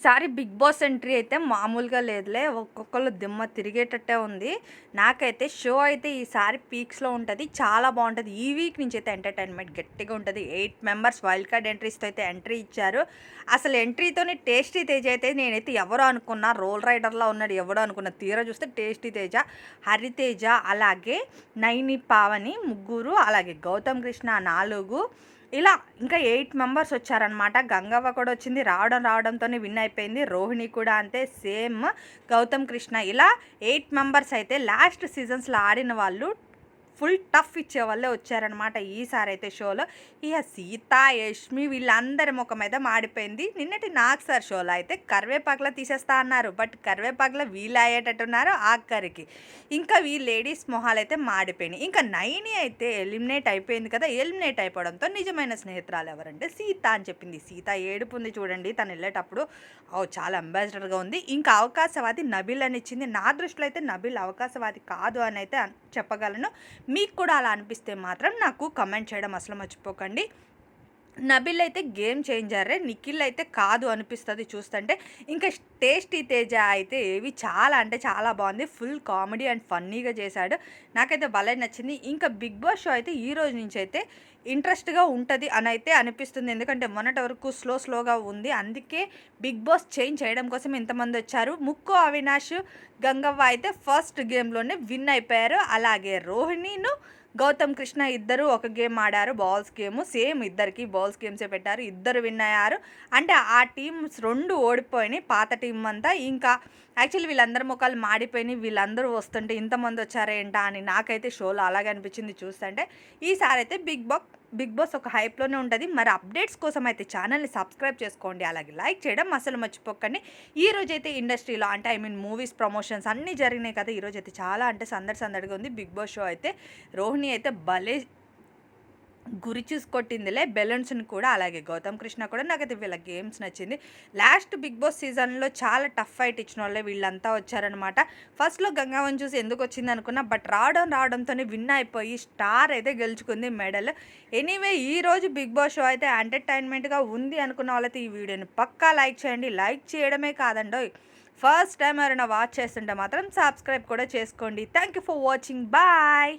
ఈసారి big boss entry అయితే మామూలుగా లేదులే. ఒక్కొక్కరు దిమ్మ తిరిగేటట్టే ఉంది. నాకైతే షో అయితే ఈసారి పీక్స్లో ఉంటుంది. చాలా బాగుంటుంది. ఈ వీక్ నుంచి అయితే ఎంటర్టైన్మెంట్ గట్టిగా ఉంటుంది. ఎయిట్ మెంబర్స్ వైల్డ్ కార్డ్ ఎంట్రీస్తో అయితే ఎంట్రీ ఇచ్చారు. అసలు ఎంట్రీతోనే టేస్టీ తేజ అయితే నేనైతే ఎవరో అనుకున్నా రోల్ రైడర్లా ఉన్నాడు ఎవడో అనుకున్న తీరా చూస్తే టేస్టీ తేజ హరితేజ అలాగే నైని పావని ముగ్గురు అలాగే గౌతమ్ కృష్ణ నాలుగు ఇలా ఇంకా ఎయిట్ మెంబర్స్ వచ్చారనమాట గంగవ్వ కూడా వచ్చింది. రావడం రావడంతోనే విన్ అయిపోయింది. రోహిణి కూడా అంతే సేమ్ గౌతమ్ కృష్ణ. ఇలా ఎయిట్ మెంబర్స్ అయితే లాస్ట్ సీజన్స్లో ఆడిన వాళ్ళు ఫుల్ టఫ్ ఇచ్చే వాళ్ళే వచ్చారనమాట ఈసారి అయితే షోలో. ఇక సీత యష్మి వీళ్ళందరి ముఖం మీద మాడిపోయింది. నిన్నటి నాకు సార్ షోలో అయితే కరివేపాకులో తీసేస్తా అన్నారు. బట్ కరివేపాకులో వీళ్ళు అయ్యేటట్టున్నారు ఆఖరికి. ఇంకా వీ లేడీస్ మొహాలు అయితే మాడిపోయినాయి. ఇంకా నైని అయితే ఎలిమినేట్ అయిపోయింది కదా ఎలిమినేట్ అయిపోవడంతో నిజమైన స్నేహితురాలు ఎవరంటే సీత అని చెప్పింది. సీత ఏడుపు ఉంది చూడండి తను వెళ్ళేటప్పుడు. ఓ చాలా అంబాసిడర్గా ఉంది. ఇంకా అవకాశవాది నబిల్ అని ఇచ్చింది. నా దృష్టిలో అయితే నబిల్ అవకాశవాది కాదు అని అయితే చెప్పగలను. మీకు కూడా అలా అనిపిస్తే మాత్రం నాకు కమెంట్ చేయడం అసలు మర్చిపోకండి. నబిల్ అయితే గేమ్ చేంజరే నిఖిల్ అయితే కాదు అనిపిస్తుంది చూస్తుంటే. ఇంకా టేస్టీ తేజ అయితే ఏవి చాలా అంటే చాలా బాగుంది. ఫుల్ కామెడీ అండ్ ఫన్నీగా చేశాడు. నాకైతే భలే నచ్చింది. ఇంకా బిగ్ బాస్ షో అయితే ఈ రోజు నుంచి అయితే ఇంట్రెస్ట్గా ఉంటుంది అని అయితే అనిపిస్తుంది. ఎందుకంటే మొన్నటి వరకు స్లో స్లోగా ఉంది. అందుకే బిగ్ బాస్ చేంజ్ చేయడం కోసం ఇంతమంది వచ్చారు. ముక్కు అవినాష్ గంగవ్వ అయితే ఫస్ట్ గేమ్లోనే విన్ అయిపోయారు. అలాగే రోహిణిను గౌతమ్ కృష్ణ ఇద్దరు ఒక గేమ్ ఆడారు బాల్స్ గేమ్ సేమ్ ఇద్దరికి బాల్స్ గేమ్సే పెట్టారు ఇద్దరు విన్ అయ్యారు. అంటే ఆ టీమ్స్ రెండు ఓడిపోయినాయి పాత టీం అంతా. ఇంకా యాక్చువల్లీ వీళ్ళందరి ముఖాలు మాడిపోయినాయి వీళ్ళందరూ వస్తుంటే ఇంతమంది వచ్చారేంటా అని నాకైతే షోలో అలాగే అనిపించింది చూస్తుంటే. ఈసారి అయితే బిగ్ బాక్ బిగ్ బాస్ ఒక హైప్లోనే ఉంటుంది. మరి అప్డేట్స్ కోసం అయితే ఛానల్ని సబ్స్క్రైబ్ చేసుకోండి. అలాగే లైక్ చేయడం అసలు మర్చిపోకండి. ఈ రోజు అయితే ఇండస్ట్రీలో అంటే ఐ మీన్ మూవీస్ ప్రమోషన్స్ అన్నీ జరిగినాయి కదా. ఈరోజు అయితే చాలా అంటే సందడి సందడిగా ఉంది. బిగ్ బాస్ షో అయితే రోహిణి అయితే భలే గురి చూసుకొట్టిందిలే బెలన్స్ని బెలూన్స్ని కూడా అలాగే గౌతమ్ కృష్ణ కూడా. నాకైతే వీళ్ళ గేమ్స్ నచ్చింది. లాస్ట్ బిగ్ బాస్ సీజన్లో చాలా టఫ్ ఫైట్ ఇచ్చిన వాళ్ళే వీళ్ళంతా వచ్చారనమాట ఫస్ట్లో గంగావన్ చూసి ఎందుకు వచ్చింది అనుకున్నా బట్ రావడం రావడంతోనే విన్ అయిపోయి స్టార్ అయితే గెలుచుకుంది మెడల్. ఎనీవే ఈ రోజు బిగ్ బాస్ షో అయితే ఎంటర్టైన్మెంట్గా ఉంది అనుకున్న వాళ్ళైతే ఈ వీడియోని పక్కా లైక్ చేయండి. లైక్ చేయడమే కాదండో ఫస్ట్ టైం ఎవరైనా వాచ్ చేస్తుంటే మాత్రం సబ్స్క్రైబ్ కూడా చేసుకోండి. Thank you for watching. Bye!